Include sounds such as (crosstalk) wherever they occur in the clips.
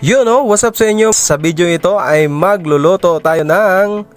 You know, what's up sa inyo? Sa video ito ay magluluto tayo ng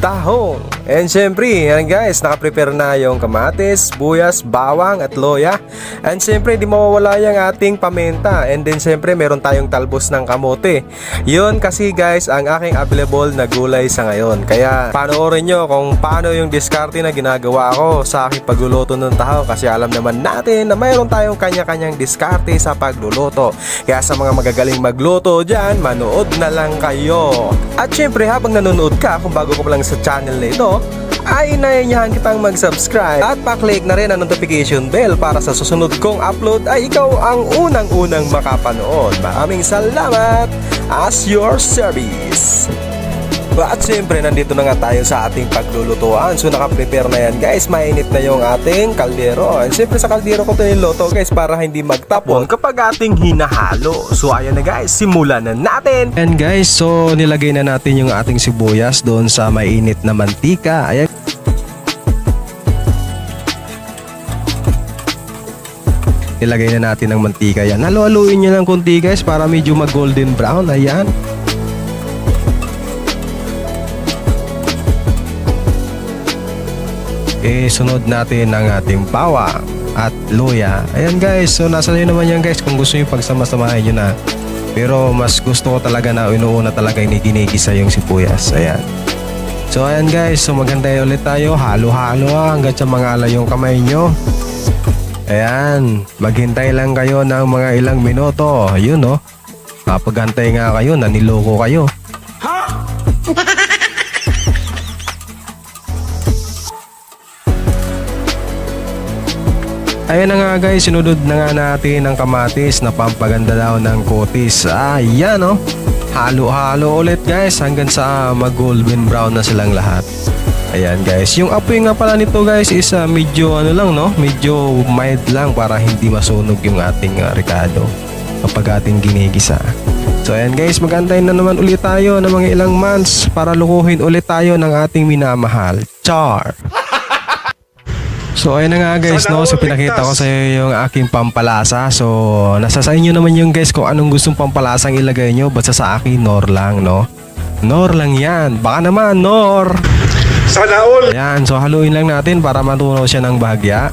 tahong. And syempre, yan guys, nakaprepare na yung kamatis, buyas, bawang at loya. And syempre, di mawawala yung ating paminta. And then syempre, meron tayong talbos ng kamote. Yun kasi guys, ang aking available na gulay sa ngayon. Kaya panoorin nyo kung paano yung diskarte na ginagawa ko sa aking pagluluto ng tahong. Kasi alam naman natin na mayroon tayong kanya-kanyang diskarte sa pagluluto. Kaya sa mga magagaling magluto dyan, manood na lang kayo. At syempre, habang nanonood ka, kung bago ko pa lang sa channel na ito, ay inayanyahan kitang mag-subscribe at pa-click na rin ang notification bell para sa susunod kong upload ay ikaw ang unang-unang makapanood. Maraming salamat as your service. At siyempre, nandito na nga tayo sa ating paglulutuan. So, nakaprepare na yan, guys. Mainit na yung ating kaldero. And siyempre, sa kaldero ko ito niluto, guys, para hindi magtapon kapag ating hinahalo. So, ayan na, guys. Simulan na natin. And guys, so, nilagay na natin yung ating sibuyas doon sa mainit na mantika. Ayan. Nilagay na natin ng mantika yan. Halo-haluin nyo lang kunti guys para medyo mag golden brown. Ayan. Eh, sunod natin ang ating bawang at luya. Ayan guys, so nasa nyo naman yan guys kung gusto nyo pagsama-samahin nyo na. Pero mas gusto ko talaga na inuuna talaga iniginigisa yung sibuyas. Ayan. So ayan guys, so maghantay ulit tayo. Halo-halo ah, hanggang sa mangala yung kamay nyo. Ayan, maghintay lang kayo ng mga ilang minuto. Yun no. Kapaghantay nga kayo, naniloko kayo. (laughs) Ayan na nga guys, sinunod na nga natin ang kamatis na pampaganda daw ng kutis. Ayan oh. Halo-halo ulit guys hanggang sa mag golden brown na silang lahat. Ayan guys, yung apoy nga pala nito guys is ah, medyo ano lang no, medyo mild lang para hindi masunog yung ating uh, ricado kapag ating ginigisa. So ayan guys, magantay na naman ulit tayo ng mga ilang months para lukuhin ulit tayo ng ating minamahal. Char! (laughs) So ayun na nga guys no, so pinakita ko sa iyo yung aking pampalasa. So nasa sa inyo naman yung guys kung anong gustong pampalasang ilagay nyo. Basta sa akin nor lang no. Nor lang yan. Baka naman nor. Sana all! Ayan, so haluin lang natin para matunaw siya ng bahagya.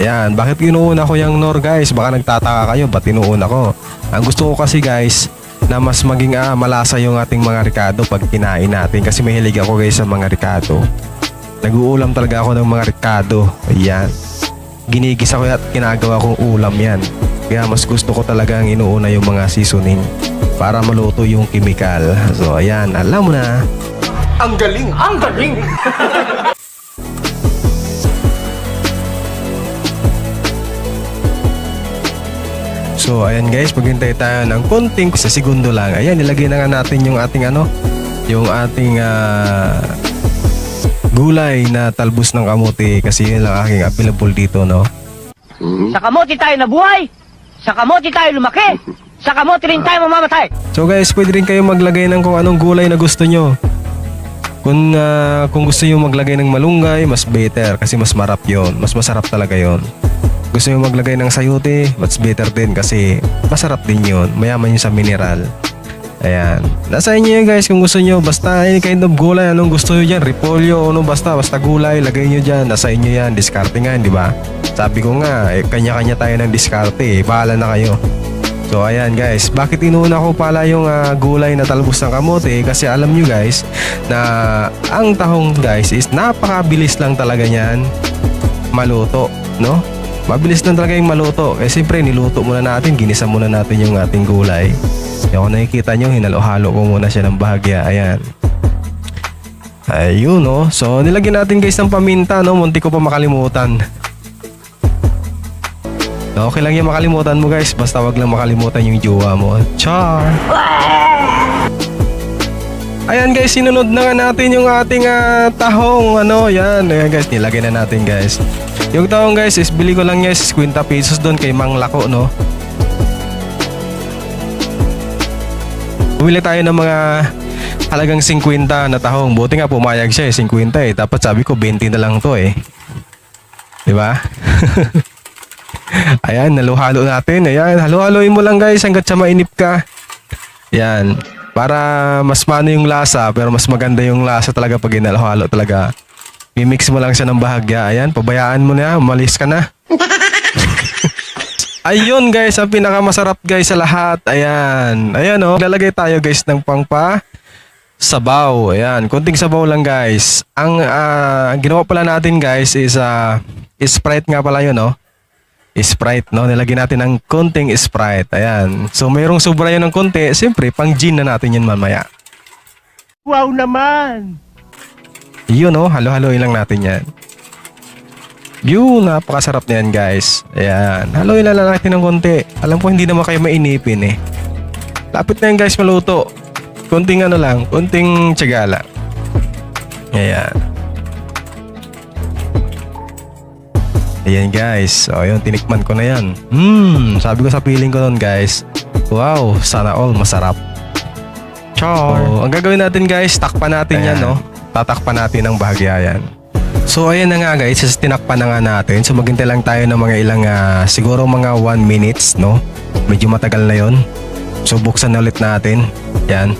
Ayan, bakit inuuna ko yung nor guys? Baka nagtataka kayo, ba't inuuna ko? Ang gusto ko kasi guys, na mas maging ah, malasa yung ating mga ricado pag kinain natin. Kasi mahilig ako guys sa mga ricado. Nag-uulam talaga ako ng mga ricado. Ayan. Ginigisa ko at ginagawa kong ulam yan. Kaya mas gusto ko talagang inuuna yung mga seasoning para maluto yung chemical. So ayan, alam mo na. Ang galing! Ang galing! So ayan guys, maghintay tayo ng konting sa segundo lang. Ayan, nilagay na nga natin yung ating ano, yung ating ah, gulay na talbos ng kamote kasi yun lang aking available dito, no? Sa kamote tayo nabuhay. Sa kamote tayo lumaki. Sa kamote rin tayo mamamatay. So guys, pwede rin kayo maglagay ng kung anong gulay na gusto nyo. Kung, ah, kung gusto nyo maglagay ng malunggay, mas better kasi mas marap yon Mas masarap talaga yon Gusto nyo maglagay ng sayote, mas better din kasi masarap din yon Mayaman yun sa mineral. Ayan. Nasa inyo yun guys kung gusto nyo. Basta any kind of gulay. Anong gusto nyo dyan? Repolyo, ano basta. Basta gulay. Lagay nyo dyan. Nasa inyo yan. Diskarte nga, di ba? Sabi ko nga, eh, kanya-kanya tayo ng diskarte. Eh. Bahala na kayo. So ayan guys, bakit inuuna ko pala yung ah, gulay na talbos ng kamote? Kasi alam nyo guys na ang tahong guys is napakabilis lang talaga niyan maluto, no? Mabilis lang talaga yung maluto. Eh siyempre niluto muna natin, ginisa muna natin yung ating gulay. Yung kung nakikita nyo, hinalo-halo ko muna siya ng bahagya. Ayan. Ayun no. So nilagyan natin guys ng paminta no. Munti ko pa makalimutan. Okay lang yung makalimutan mo guys. Basta wag lang makalimutan yung jowa mo. Char! Ayan guys, sinunod na nga natin yung ating ah, tahong. Ano, yan. Ayan guys, nilagay na natin guys. Yung tahong guys is bili ko lang guys 50 pesos doon kay Mang Lako no. Bumili tayo ng mga halagang 50 na tahong. Buti nga pumayag siya eh, 50 eh. Dapat sabi ko 20 na lang to eh. 'Di ba? (laughs) Ayan, naluhalo natin. Ayan, halo-haloin mo lang guys hanggat sa mainip ka. Yan. Para mas mano yung lasa, pero mas maganda yung lasa talaga pag inalo-halo talaga. I-mix mo lang siya ng bahagya. Ayan, pabayaan mo na, umalis ka na. (laughs) Ayun guys, ang pinakamasarap guys sa lahat. Ayan. Ayan oh. Lalagay tayo guys ng pangpa sabaw. Ayan, konting sabaw lang guys. Ang ang ginawa pala natin guys is ah, Sprite nga pala yun oh. Sprite, no? Nilagyan natin ng konting Sprite. Ayan. So, mayroong sobra yun ng konti. Siyempre, pang gin na natin yun mamaya. Wow naman! Yun, no? Halo-haloy lang natin yan. Yun, napakasarap na yan, guys. Ayan. Haloy lang natin ng konti. Alam ko, hindi naman kayo mainipin, eh. Lapit na yan, guys, maluto. Konting ano lang, konting tiyagala. Ayan. Ayan guys, so yun, tinikman ko na yan. Hmm, sabi ko sa feeling ko nun guys, wow, sana all masarap. Ciao! Ang gagawin natin guys, takpan natin yan, no? Tatakpan natin ang bahagya yan. So ayan na nga guys, tinakpan na nga natin. So maghintay lang tayo ng mga ilang, ah, siguro mga 1 minutes, no? Medyo matagal na yon. So buksan na ulit natin. Yan.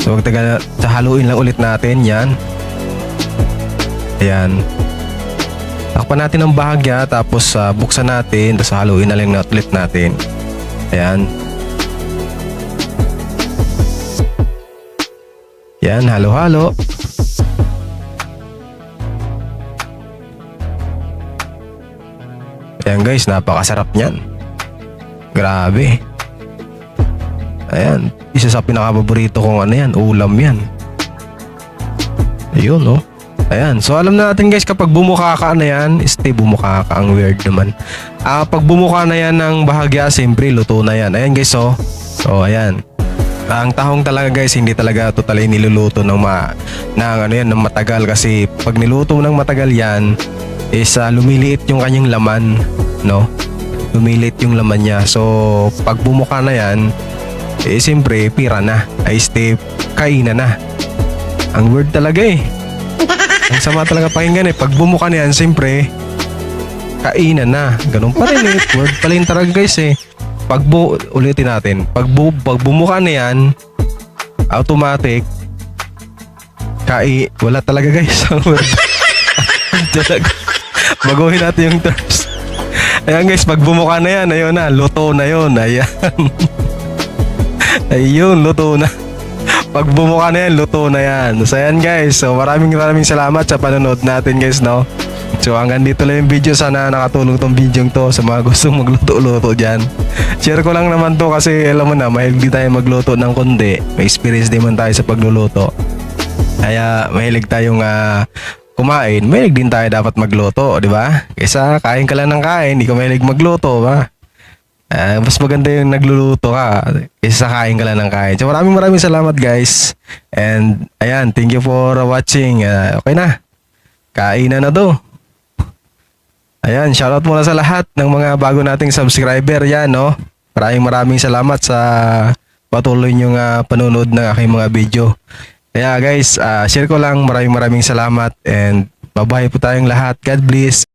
So magtagal, haluin lang ulit natin, yan. Ayan. Takpan natin ng bahagya tapos ah, buksan natin tapos haluin na lang na ulit natin. Ayan. Yan, halo-halo. Ayan guys, napakasarap niyan. Grabe. Ayan, isa sa pinakapaborito kong ano yan, ulam yan. Ayun, oh. Ayan, so alam na natin guys kapag bumuka ka na yan, stay bumuka ka, ang weird naman. Ah, pag bumuka na yan ng bahagya, siyempre luto na yan. Ayan guys, oh. So, ayan. Ang tahong talaga guys, hindi talaga totally niluluto ng ma ng ano yan, ng matagal kasi pag niluto ng matagal yan is ah, lumiliit yung kanyang laman, no? Lumiliit yung laman niya. So, pag bumuka na yan, eh siyempre pira na. Ay stay kainan na. Ang weird talaga eh. Ang sama talaga pakinggan eh. Pag bumuka na yan, siyempre, kainan na. Ganun pa rin eh. Word pa rin talaga guys eh. Pag bu ulitin natin. Pag, bu pag bumuka na yan, automatic, kai, wala talaga guys (laughs) ang word. talaga. Baguhin natin yung terms. Ayan guys, pag bumuka na yan, ayun na, luto na yun. Ayan. Ayun, luto na. Pag bumuka na yan, luto na yan. So ayan guys, so maraming maraming salamat sa panonood natin guys, no? So hanggang dito lang yung video, sana nakatulong tong video to sa mga gustong magluto-luto dyan. Share ko lang naman to kasi alam mo na, mahilig tayo magluto ng kundi. May experience din man tayo sa pagluluto. Kaya mahilig tayong ah, kumain, mahilig din tayo dapat magluto, di ba? Kaysa kain ka lang ng kain, hindi ka mahilig magluto, ba? Ah, mas maganda yung nagluluto ka kaysa kain ka lang ng kain. So maraming maraming salamat guys. And ayan, thank you for watching. Ah, okay na. Kainan na to. Ayan, shoutout muna sa lahat ng mga bago nating subscriber yan, no? Maraming maraming salamat sa patuloy niyong ah, panonood ng aking mga video. Kaya guys, ah, share ko lang. Maraming maraming salamat and bye po tayong lahat. God bless.